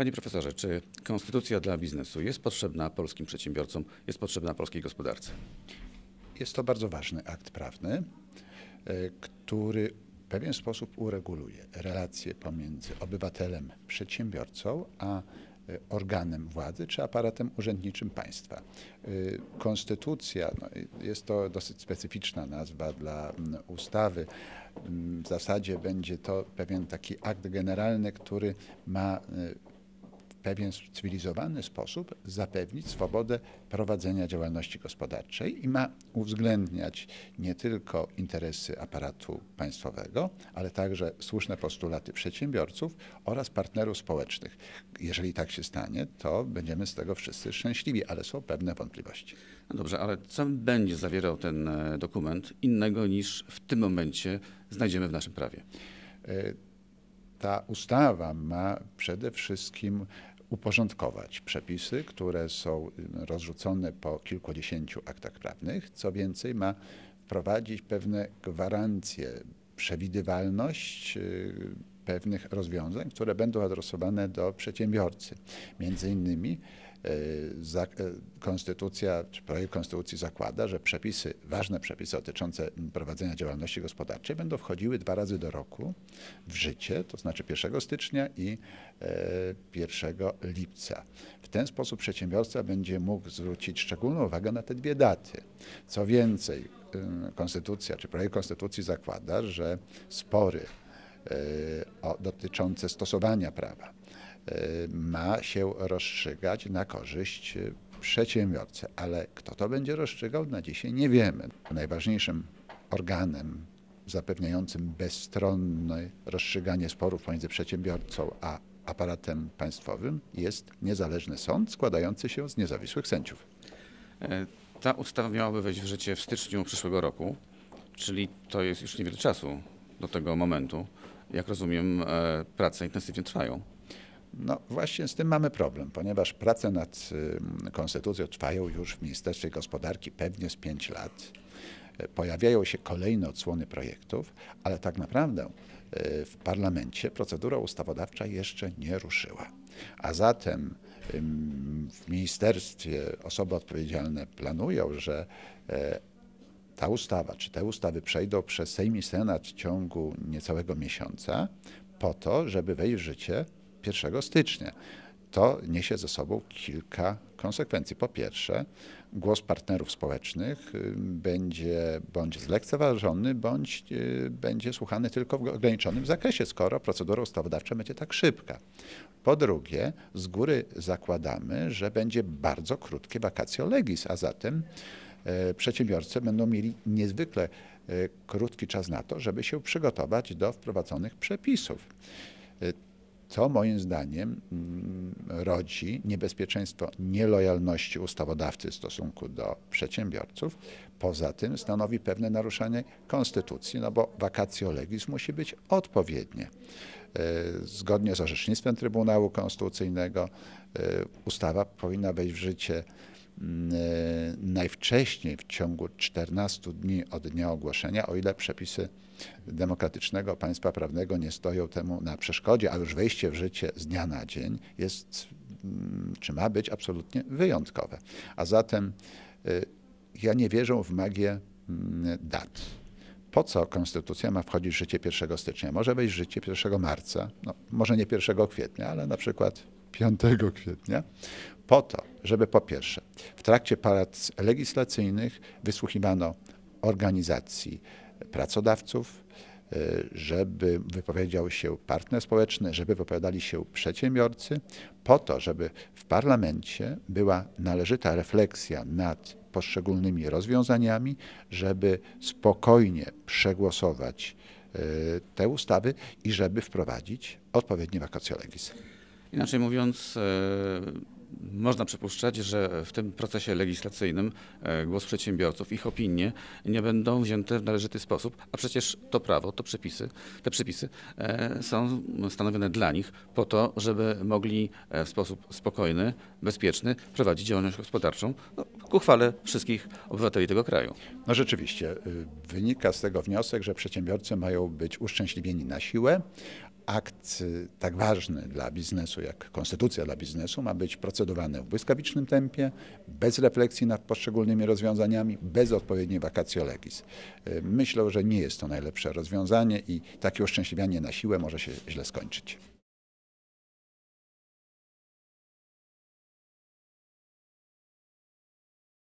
Panie profesorze, czy konstytucja dla biznesu jest potrzebna polskim przedsiębiorcom, jest potrzebna polskiej gospodarce? Jest to bardzo ważny akt prawny, e, który w pewien sposób ureguluje relacje pomiędzy obywatelem, przedsiębiorcą, a e, organem władzy czy aparatem urzędniczym państwa. E, konstytucja, no, jest to dosyć specyficzna nazwa dla ustawy. W zasadzie będzie to pewien taki akt generalny, który ma pewien cywilizowany sposób zapewnić swobodę prowadzenia działalności gospodarczej i ma uwzględniać nie tylko interesy aparatu państwowego, ale także słuszne postulaty przedsiębiorców oraz partnerów społecznych. Jeżeli tak się stanie, to będziemy z tego wszyscy szczęśliwi, ale są pewne wątpliwości. No dobrze, ale co będzie zawierał ten e, dokument innego niż w tym momencie znajdziemy w naszym prawie? E, ta ustawa ma przede wszystkim uporządkować przepisy, które są y, rozrzucone po kilkudziesięciu aktach prawnych. Co więcej, ma wprowadzić pewne gwarancje, przewidywalność y, pewnych rozwiązań, które będą adresowane do przedsiębiorcy. Między innymi konstytucja, czy projekt konstytucji zakłada, że przepisy, ważne przepisy dotyczące prowadzenia działalności gospodarczej będą wchodziły dwa razy do roku w życie, to znaczy 1 stycznia i 1 e, lipca. W ten sposób przedsiębiorca będzie mógł zwrócić szczególną uwagę na te dwie daty. Co więcej, konstytucja, czy projekt konstytucji zakłada, że spory dotyczące stosowania prawa ma się rozstrzygać na korzyść y, przedsiębiorcy. Ale kto to będzie rozstrzygał, na dzisiaj nie wiemy. Najważniejszym organem zapewniającym bezstronne rozstrzyganie sporów pomiędzy przedsiębiorcą a aparatem państwowym jest niezależny sąd składający się z niezawisłych sędziów. E, ta ustawa miałaby wejść w życie w styczniu przyszłego roku, czyli to jest już niewiele czasu do tego momentu. Jak rozumiem, e, prace intensywnie trwają. No właśnie z tym mamy problem, ponieważ prace nad konstytucją trwają już w Ministerstwie Gospodarki pewnie z 5 lat. E, pojawiają się kolejne odsłony projektów, ale tak naprawdę e, w parlamencie procedura ustawodawcza jeszcze nie ruszyła. A zatem w ministerstwie osoby odpowiedzialne planują, że e, ta ustawa, czy te ustawy przejdą przez Sejm i Senat w ciągu niecałego miesiąca, po to, żeby wejść w życie 1 stycznia. To niesie ze sobą kilka konsekwencji. Po pierwsze, głos partnerów społecznych y, będzie bądź zlekceważony, bądź y, będzie słuchany tylko w ograniczonym zakresie, skoro procedura ustawodawcza będzie tak szybka. Po drugie, z góry zakładamy, że będzie bardzo krótkie vacatio legis, a zatem e, przedsiębiorcy będą mieli niezwykle krótki czas na to, żeby się przygotować do wprowadzonych przepisów. To moim zdaniem mm, rodzi niebezpieczeństwo nielojalności ustawodawcy w stosunku do przedsiębiorców. Poza tym stanowi pewne naruszenie konstytucji, no bo vacatio legis musi być odpowiednie. E, zgodnie z orzecznictwem Trybunału Konstytucyjnego e, ustawa powinna wejść w życie najwcześniej w ciągu 14 dni od dnia ogłoszenia, o ile przepisy demokratycznego państwa prawnego nie stoją temu na przeszkodzie, a już wejście w życie z dnia na dzień jest, mm, czy ma być absolutnie wyjątkowe. A zatem y, ja nie wierzę w magię mm, dat. Po co konstytucja ma wchodzić w życie 1 stycznia? Może wejść w życie 1 marca, no, może nie 1 kwietnia, ale na przykład 5 kwietnia, po to, żeby po pierwsze w trakcie prac legislacyjnych wysłuchiwano organizacji pracodawców, e, żeby wypowiedział się partner społeczny, żeby wypowiadali się przedsiębiorcy, po to, żeby w parlamencie była należyta refleksja nad poszczególnymi rozwiązaniami, żeby spokojnie przegłosować e, te ustawy i żeby wprowadzić odpowiednie vacatio legis. Inaczej mówiąc, e, można przypuszczać, że w tym procesie legislacyjnym e, głos przedsiębiorców, ich opinie nie będą wzięte w należyty sposób, a przecież to prawo, to przepisy, te przepisy e, są stanowione dla nich po to, żeby mogli w sposób spokojny, bezpieczny prowadzić działalność gospodarczą no, ku chwale wszystkich obywateli tego kraju. No rzeczywiście, y, wynika z tego wniosek, że przedsiębiorcy mają być uszczęśliwieni na siłę, akt y, tak ważny dla biznesu, jak konstytucja dla biznesu, ma być procedowany w błyskawicznym tempie, bez refleksji nad poszczególnymi rozwiązaniami, bez odpowiedniej vacatio legis. Y, Myślę, że nie jest to najlepsze rozwiązanie i takie uszczęśliwianie na siłę może się źle skończyć.